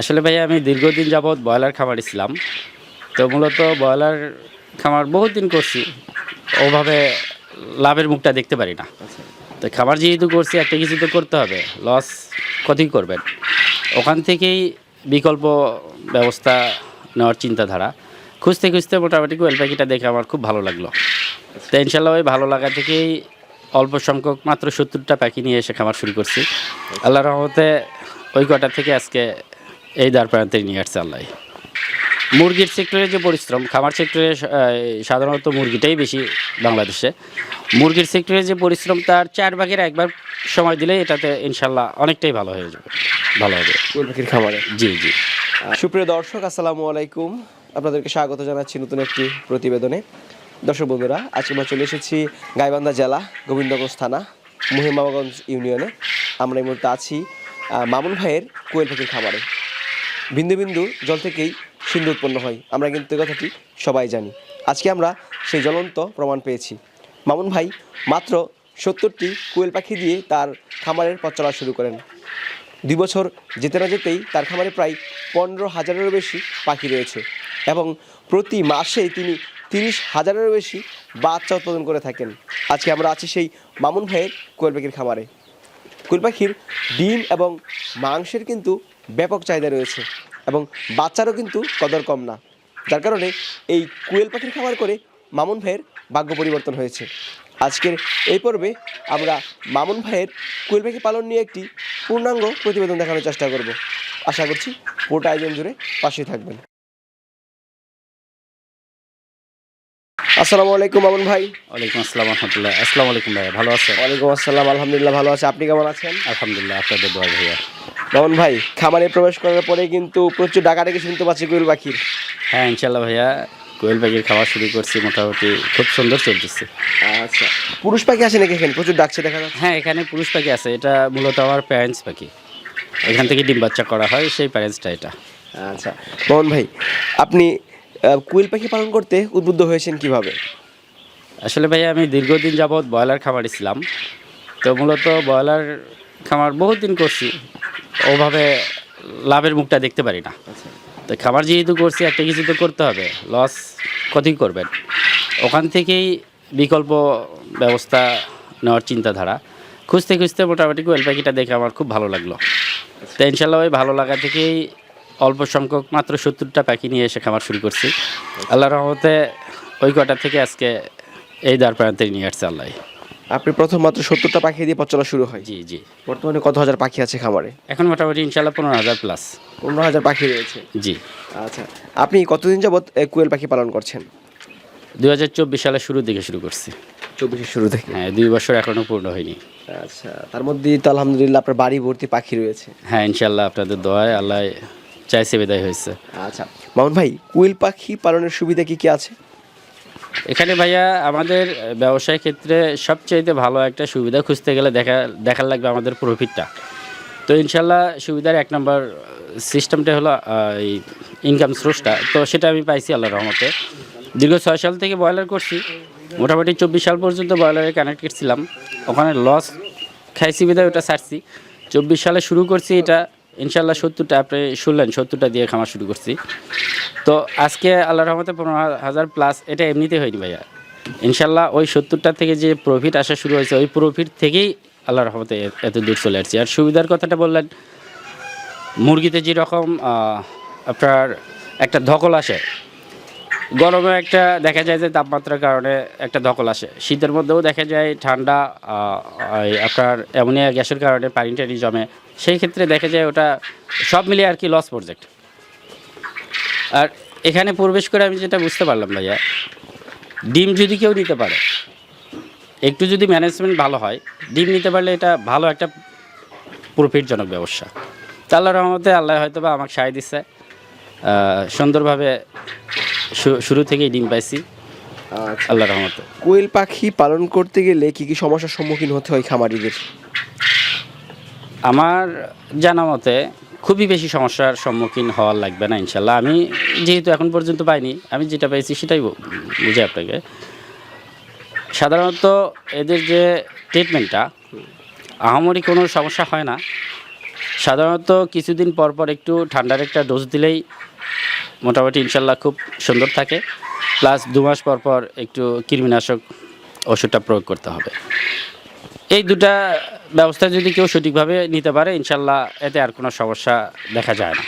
আসলে ভাই আমি দীর্ঘদিন যাবৎ ব্রয়লার খামার ছিলাম। তো মূলত ব্রয়লার খামার বহুত দিন করছি। ওভাবে লাভের মুখটা দেখতে পারি না। তো খাবার যেহেতু করছি, একটা কিছু তো করতে হবে। লস ক্ষতি করবেন। ওখান থেকেই বিকল্প ব্যবস্থা নেওয়ার চিন্তাধারা। খুঁজতে খুঁজতে মোটামুটি কোয়েল পাখিটা দেখে আমার খুব ভালো লাগল। তো ইনশাল্লাহ ওই ভালো লাগা থেকেই অল্প সংখ্যক মাত্র সত্তরটা পাখি নিয়ে এসে খামার শুরু করছি। আল্লাহ রহমতে ওই কটা থেকে আজকে এই দ্বার প্রান্তে নিয়ে আসছে আল্লাহ। মুরগির সেক্টরে যে পরিশ্রম খামার সেক্টরে সাধারণত মুরগিটাই বেশি বাংলাদেশে। মুরগির সেক্টরে যে পরিশ্রম তার চার ভাগের একবার সময় দিলে এটাতে ইনশাল্লাহ অনেকটাই ভালো হয়ে যাবে ভালো হবে। কোয়েল পাখির খামারে। জি জি। সুপ্রিয় দর্শক আসসালামু আলাইকুম। আপনাদেরকে স্বাগত জানাচ্ছি নতুন একটি প্রতিবেদনে। দর্শক বন্ধুরা আজকে আমরা চলে এসেছি গাইবান্ধা জেলা গোবিন্দগঞ্জ থানা মহিমাগঞ্জ ইউনিয়নে। আমরা এই মুহূর্তে আছি মামুন ভাইয়ের কোয়েল পাখির খামারে। বিন্দু বিন্দু জল থেকেই সিন্ধু উৎপন্ন হয়। আমরা কিন্তু এই কথাটি সবাই জানি। আজকে আমরা সেই জ্বলন্ত প্রমাণ পেয়েছি। মামুন ভাই মাত্র সত্তরটি কোয়েল পাখি দিয়ে তার খামারের পথ চলা শুরু করেন। দুই বছর যেতে না যেতেই তার খামারে প্রায় পনেরো হাজারেরও বেশি পাখি রয়েছে এবং প্রতি মাসে তিনি তিরিশ হাজারেরও বেশি বাচ্চা উৎপাদন করে থাকেন। আজকে আমরা আছি সেই মামুন ভাইয়ের কোয়েল পাখির খামারে। কোয়েল পাখির ডিম এবং মাংসের কিন্তু ব্যাপক চাহিদা রয়েছে এবং বাচ্চারও কিন্তু কদর কম না। যার কারণে এই কুয়েল পাখির খাবার করে মামুন ভাইয়ের ভাগ্য পরিবর্তন হয়েছে। আজকের এই পর্বে আমরা মামুন ভাইয়ের কুয়েল পাখি পালন নিয়ে একটি পূর্ণাঙ্গ প্রতিবেদন দেখানোর চেষ্টা করব। আশা করছি গোটা আয়োজন জুড়ে পাশে থাকবেন। আসসালামু আলাইকুম মামুন ভাই। ওয়ালাইকুম আসসালাম রহমতুল্লাহ। আসসালামু আলাইকুম ভাইয়া ভালো আছেন? ওয়ালাইকুম আসসালাম আলহামদুলিল্লাহ ভালো আছে। আপনি কেমন আছেন? আলহামদুলিল্লাহ আপনাদের দোয়া ভাইয়া। মামুন ভাই খামারে প্রবেশ করার পরে কিন্তু প্রচুর ডাকাডাকি শুনতে পাচ্ছি কোয়েল পাখির। হ্যাঁ ইনশাল্লাহ ভাইয়া কোয়েল পাখির খাওয়া শুরু করছি মোটামুটি খুব সুন্দর চলতেছে। আচ্ছা পুরুষ পাখি আসে নাকি এখানে? প্রচুর ডাকছে দেখা যাচ্ছে। হ্যাঁ এখানে পুরুষ পাখি আছে এটা মূলত আমার প্যারেন্টস পাখি। এখান থেকে ডিম বাচ্চা করা হয় সেই প্যারেন্টসটা এটা। আচ্ছা মোহন ভাই আপনি কোয়েল পাখি পালন করতে উদ্বুদ্ধ হয়েছেন কীভাবে? আসলে ভাইয়া আমি দীর্ঘদিন যাবৎ ব্রয়লার খামারে ছিলাম। তো মূলত ব্রয়লার খামার বহুত দিন করছি। ওভাবে লাভের মুখটা দেখতে পারি না। তো খাবার যেহেতু করছি একটা কিছু তো করতে হবে। লস ক্ষতি করবেন। ওখান থেকেই বিকল্প ব্যবস্থা নেওয়ার চিন্তাধারা। খুঁজতে খুঁজতে মোটামুটি কোয়েল পাখিটা দেখে আমার খুব ভালো লাগল। তো ইনশাল্লাহ ওই ভালো লাগা থেকেই অল্প সংখ্যক মাত্র সত্তরটা পাখি নিয়ে এসে খামার শুরু করছি। আল্লাহ রহমতে ওই কটা থেকে আজকে এই দ্বার প্রান্তে নিয়ে আসছে আল্লাহ। আপনি প্রথম মাত্র সত্তরটা পাখি দিয়ে পথ চলা শুরু হয়? জি জি। বর্তমানে কত হাজার পাখি আছে খামারে? এখন মোটামুটি ইনশাল্লাহ পনেরো হাজার প্লাস পনেরো হাজার পাখি রয়েছে? জি। আচ্ছা আপনি কতদিন যাবত এ, কোয়েল পাখি পালন করছেন? দু হাজার চব্বিশ সালের শুরুর দিকে শুরু করছি। চব্বিশের শুরু থেকে? হ্যাঁ দুই বছর এখনও পূর্ণ হয়নি। আচ্ছা তার মধ্যে তো আলহামদুলিল্লাহ আপনার বাড়ি ভর্তি পাখি রয়েছে। হ্যাঁ ইনশাল্লাহ আপনাদের দোয়ায় আল্লাহ চাইছে বিদায় হয়েছে। আচ্ছা। মামুন ভাই কোয়েল পাখি পালনের সুবিধা কি কি আছে? এখানে ভাইয়া আমাদের ব্যবসায় ক্ষেত্রে সবচাইতে ভালো একটা সুবিধা খুঁজতে গেলে দেখা দেখার লাগবে আমাদের প্রফিটটা তো ইনশাল্লাহ সুবিধার এক নম্বর সিস্টেমটা হলো এই ইনকাম সোর্সটা তো সেটা আমি পাইছি আল্লাহ রহমতে। দীর্ঘ ছয় সাল থেকে ব্রয়লার করছি। মোটামুটি চব্বিশ সাল পর্যন্ত ব্রয়লারে কানেক্টেড ছিলাম। ওখানে লস খাইছি বিদায় ওটা ছাড়ছি। চব্বিশ সালে শুরু করছি এটা। ইনশাল্লাহ সত্তরটা আপনি শুনলেন, সত্তরটা দিয়ে খামার শুরু করছি। তো আজকে আল্লাহ রহমতে পনেরো হাজার প্লাস এটা এমনিতে হয়নি ভাইয়া। ইনশাল্লাহ ওই সত্তরটা থেকে যে প্রফিট আসা শুরু হয়েছে, ওই প্রফিট থেকেই আল্লাহ রহমতে এত দূর চলে আসছি। আর সুবিধার কথাটা বললেন, মুরগিতে যেরকম আপনার একটা ধকল আসে, গরমে একটা দেখা যায় যে তাপমাত্রার কারণে একটা ধকল আসে। শীতের মধ্যেও দেখা যায় ঠান্ডা আপনার অ্যামোনিয়া গ্যাসের কারণে পানি টানি জমে। সেই ক্ষেত্রে দেখা যায় ওটা সব মিলিয়ে আর কি লস প্রজেক্ট আর এখানে প্রবেশ করে আমি যেটা বুঝতে পারলাম ভাইয়া ডিম যদি কেউ নিতে পারে একটু যদি ম্যানেজমেন্ট ভালো হয় ডিম নিতে পারলে এটা ভালো একটা প্রফিটজনক ব্যবসা। তা আল্লাহ রহমতে আল্লাহ হয়তো বা আমাকে সায় দিচ্ছে সুন্দরভাবে শুরু থেকেই ডিম পাইছি। আচ্ছা। আল্লাহ রহমতে। কোয়েল পাখি পালন করতে গেলে কি কি সমস্যার সম্মুখীন হতে হয় খামারিদের? আমার জানা মতে খুবই বেশি সমস্যার সম্মুখীন হওয়ার লাগবে না, ইনশাল্লাহ। আমি যেহেতু এখন পর্যন্ত পাইনি, আমি যেটা পেয়েছি সেটাই বুঝে আপনাকে। সাধারণত এদের যে ট্রিটমেন্টটা আহামরি কোনো সমস্যা হয় না। সাধারণত কিছুদিন পর পর একটু ঠান্ডার একটা ডোজ দিলেই মোটামুটি ইনশাল্লাহ খুব সুন্দর থাকে। প্লাস দু মাস পর পর একটু কৃমিনাশক ওষুধটা প্রয়োগ করতে হবে। এই দুটা ব্যবস্থা যদি কেউ সঠিকভাবে নিতে পারে ইনশাল্লাহ এতে আর কোনো সমস্যা দেখা যায় না।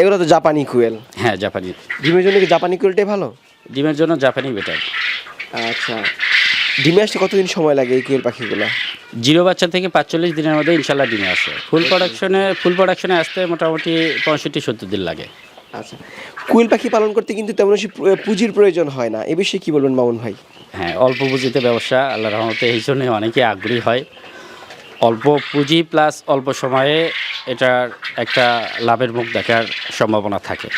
এগুলো তো জাপানি কুয়েল। হ্যাঁ জাপানি। ডিমের জন্য কি জাপানি কুয়েলটাই ভালো? ডিমের জন্য জাপানি বেটার আচ্ছা। ডিমে আসতে কতদিন সময় লাগে এই কুয়েল পাখিগুলো? জিরো বাচ্চা থেকে পাঁচচল্লিশ দিনের মধ্যে ইনশাল্লাহ ডিমে আসে। ফুল প্রোডাকশনে ফুল প্রোডাকশনে আসতে মোটামুটি পঁয়ষট্টি সত্তর দিন লাগে। আচ্ছা। কুয়েল পাখি পালন করতে কিন্তু তেমন বেশি পুঁজির প্রয়োজন হয় না। এ বিষয়ে কী বলবেন মামুন ভাই? হ্যাঁ অল্প পুঁজিতে ব্যবসা আল্লাহ রহমতে এই জন্য অনেকে আগ্রহী হয়। অল্প পুঁজি প্লাস অল্প সময়ে এটার একটা লাভের মুখ দেখার সম্ভাবনা থাকে।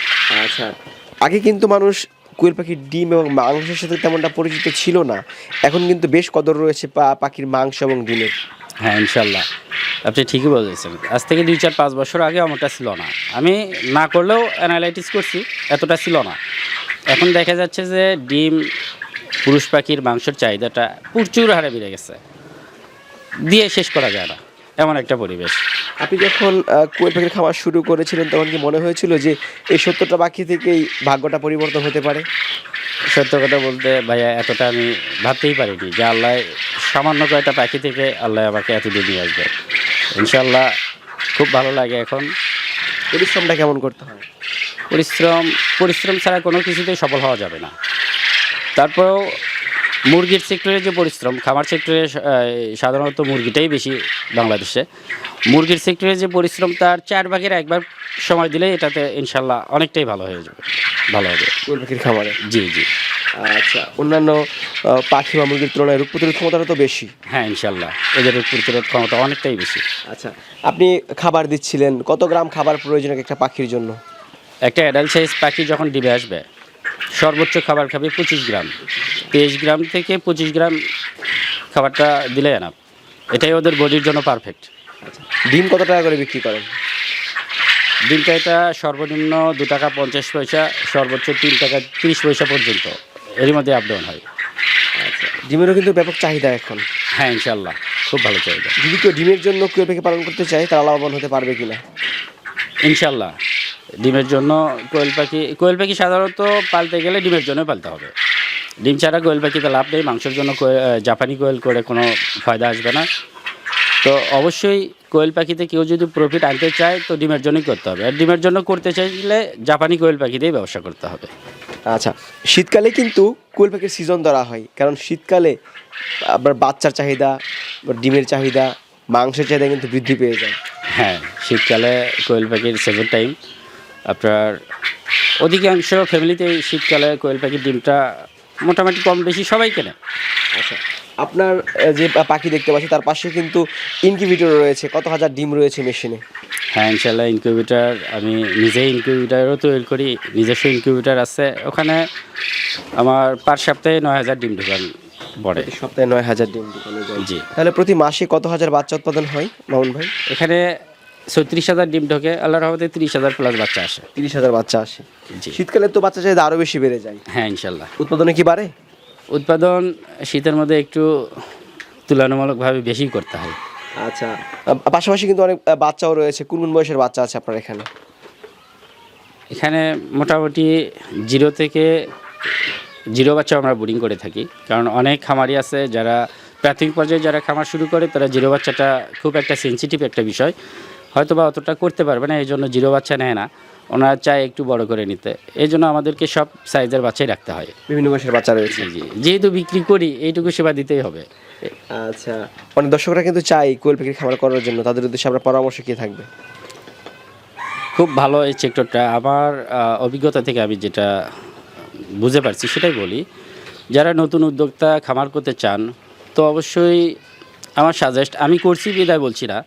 আচ্ছা। আগে কিন্তু মানুষ কুয়েল পাখির ডিম এবং মাংসের সাথে তেমনটা পরিচিত ছিল না। এখন কিন্তু বেশ কদর রয়েছে পা- পাখির মাংস এবং ডিমের। হ্যাঁ ইনশাল্লাহ। আপনি ঠিকই বলেছেন। আজ থেকে দুই চার পাঁচ বছর আগে আমারটা ছিল না। আমি না করলেও অ্যানালাইটিস করছি এতটা ছিল না। এখন দেখা যাচ্ছে যে ডিম পুরুষ পাখির মাংসের চাহিদাটা প্রচুর হারে বেড়ে গেছে। দিয়ে শেষ করা যায় না এমন একটা পরিবেশ। আপনি যখন কোয়েল পাখির খাওয়া শুরু করেছিলেন তখন কি মনে হয়েছিল যে এই সত্যটা পাখি থেকেই ভাগ্যটা পরিবর্তন হতে পারে? সত্য কথা বলতে ভাইয়া এতটা আমি ভাবতেই পারিনি যে আল্লাহ সামান্য কয়েকটা পাখি থেকে আল্লাহ আমাকে এতদূর নিয়ে আসবে ইনশাল্লাহ খুব ভালো লাগে এখন। পরিশ্রমটা কেমন করতে হয়? পরিশ্রম পরিশ্রম ছাড়া কোনো কিছুতেই সফল হওয়া যাবে না। তারপরেও মুরগির সেক্টরে যে পরিশ্রম খামার সেক্টরে সাধারণত মুরগিটাই বেশি বাংলাদেশে। মুরগির সেক্টরে যে পরিশ্রম তার চার ভাগের একবার সময় দিলে এটাতে ইনশাল্লাহ অনেকটাই ভালো হয়ে যাবে ভালো হবে। পাখির খামারে? জি জি। আচ্ছা অন্যান্য পাখি বা মুরগির তুলনায় রোগ প্রতিরোধ ক্ষমতাটা তো বেশি। হ্যাঁ ইনশাল্লাহ এদের রোগ প্রতিরোধ ক্ষমতা অনেকটাই বেশি। আচ্ছা আপনি খাবার দিচ্ছিলেন কত গ্রাম খাবার প্রয়োজন একটা পাখির জন্য? একটা অ্যাডাল্ট সাইজ পাখি যখন ডিবে আসবে সর্বোচ্চ খাবার খাবে পঁচিশ গ্রাম। তেইশ গ্রাম থেকে পঁচিশ গ্রাম খাবারটা দিলে না এটাই ওদের বডির জন্য পারফেক্ট ডিম কত টাকা করে বিক্রি করেন? ডিমটা এটা সর্বনিম্ন দু টাকা পঞ্চাশ পয়সা সর্বোচ্চ তিন টাকা তিরিশ পয়সা পর্যন্ত। এরই মধ্যে আপ ডাউন হয়। আচ্ছা ডিমেরও কিন্তু ব্যাপক চাহিদা এখন। হ্যাঁ ইনশাল্লাহ খুব ভালো চাহিদা। যদি কেউ ডিমের জন্য কেউ পাখি পালন করতে চায় তারা লাভবান হতে পারবে কিনা? ইনশাল্লাহ ডিমের জন্য কোয়েল পাখি কোয়েল পাখি সাধারণত পালতে গেলে ডিমের জন্য পালতে হবে। ডিম ছাড়া কোয়েল পাখিতে লাভ নেই মাংসের জন্য জাপানি কোয়েল করে কোনো ফায়দা আসবে না। তো অবশ্যই কোয়েল পাখিতে কেউ যদি প্রফিট আনতে চায় তো ডিমের জন্যই করতে হবে। আর ডিমের জন্য করতে চাইলে জাপানি কোয়েল পাখি দিয়েই ব্যবসা করতে হবে। আচ্ছা শীতকালে কিন্তু কোয়েল পাখির সিজন ধরা হয়। কারণ শীতকালে আপনার বাচ্চার চাহিদা ডিমের চাহিদা মাংসের চাহিদা কিন্তু বৃদ্ধি পেয়ে যায়। হ্যাঁ শীতকালে কোয়েল পাখির সেভেন টাইম আপনার অধিকাংশ ফ্যামিলিতে শীতকালে কোয়েল পাখির ডিমটা মোটামুটি কম বেশি সবাই কেনে। আচ্ছা আপনার যে পাখি দেখতে পাচ্ছি তার পাশে কিন্তু ইনকিউবেটর রয়েছে। কত হাজার ডিম রয়েছে মেশিনে হ্যাঁ ইনশাল্লাহ ইনকিউবেটার আমি নিজেই ইনকিউবেটারও তৈরি করি নিজস্ব ইনকিউবেটার আছে। ওখানে আমার পার সপ্তাহে নয় হাজার ডিম ঢোকান পড়ে। সপ্তাহে নয় হাজার ডিম দোকানে যায়। জি। তাহলে প্রতি মাসে কত হাজার বাচ্চা উৎপাদন হয় মামুন ভাই? এখানে ছত্রিশ হাজার ডিম ঢোকে আল্লাহর রহমতে তিরিশ হাজার প্লাস বাচ্চা আসে। তিরিশ হাজার বাচ্চা আসে। জি। শীতকালে তো বাচ্চা চাহিদা আরও বেশি বেড়ে যায়। হ্যাঁ ইনশাল্লাহ উৎপাদনে কি বাড়ে? উৎপাদন শীতের মধ্যে একটু তুলনামূলকভাবে বেশি করতে হয়। আচ্ছা পাশাপাশি কিন্তু অনেক বাচ্চাও রয়েছে কোন কোন বয়সের বাচ্চা আছে আপনার এখানে? এখানে মোটামুটি জিরো থেকে জিরো বাচ্চা আমরা বোর্ডিং করে থাকি কারণ অনেক খামারি আছে যারা প্রাথমিক পর্যায়ে যারা খামার শুরু করে তারা জিরো বাচ্চাটা খুব একটা সেনসিটিভ একটা বিষয় হয়তো বা অতটা করতে পারবে না এই জন্য জিরো বাচ্চা নেয় না। ওনারা চায় একটু বড় করে নিতে। এই জন্য আমাদেরকে সব সাইজের বাচ্চাই রাখতে হয়। বিভিন্ন বয়সের বাচ্চা রয়েছে। জি যেহেতু বিক্রি করি এইটুকু সেবা দিতেই হবে। আচ্ছা। অনেক দর্শকরা কিন্তু চাই কোয়েল পাখির খাবার করার জন্য। তাদের উদ্দেশ্যে আপনার পরামর্শ কি থাকবে? খুব ভালো এই সেক্টরটা আমার অভিজ্ঞতা থেকে আমি যেটা বুঝতে পারছি সেটাই বলি যারা নতুন উদ্যোক্তা খামার করতে চান তো অবশ্যই আমার সাজেস্ট আমি করছি বিদায় বলছি না।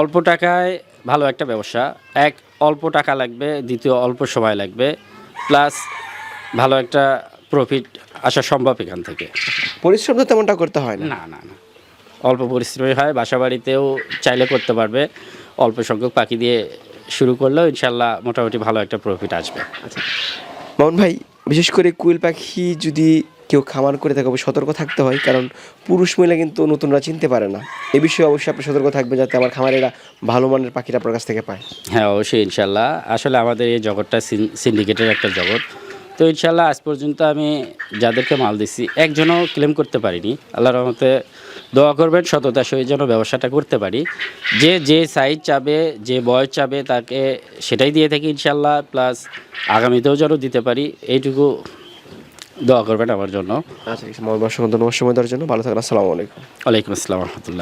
অল্প টাকায় ভালো একটা ব্যবসা। এক অল্প টাকা লাগবে দ্বিতীয় অল্প সময় লাগবে প্লাস ভালো একটা প্রফিট আসা সম্ভব এখান থেকে। পরিশ্রম তো তেমনটা করতে হয় না। না না অল্প পরিশ্রমই হয় বাসা বাড়িতেও চাইলে করতে পারবে। অল্প সংখ্যক পাখি দিয়ে শুরু করলেও ইনশাল্লাহ মোটামুটি ভালো একটা প্রফিট আসবে। মামুন ভাই বিশেষ করে কুইল পাখি যদি কেউ খামার করে থাকে সতর্ক থাকতে হয়, কারণ পুরুষ মহিলা কিন্তু নতুনরা চিনতে পারে না। এ বিষয়ে অবশ্যই আপনি সতর্ক থাকবেন যাতে আমার খামারেরা ভালো মানের পাখিটা আপনার কাছ থেকে পায়। হ্যাঁ অবশ্যই ইনশাল্লাহ আসলে আমাদের এই জগৎটা সিন্ডিকেটের একটা জগৎ। তো ইনশাল্লাহ আজ পর্যন্ত আমি যাদেরকে মাল দিচ্ছি একজনও ক্লেম করতে পারিনি। আল্লাহর রহমতে দোয়া করবেন, সততা সহিত যেন ব্যবসাটা করতে পারি। যে যে সাইজ চাবে, যে বয়স চাবে, তাকে সেটাই দিয়ে থাকি ইনশাল্লাহ প্লাস আগামীতেও যেন দিতে পারি, এইটুকু দোয়া করবেন আমার জন্য। আচ্ছা ঠিক আছে মহান ধন্যবাদ সময় দেওয়ার জন্য। ভালো থাকেন আসসালামু আলাইকুম। ওয়ালাইকুম আসসালাম রহমতুল্লাহ।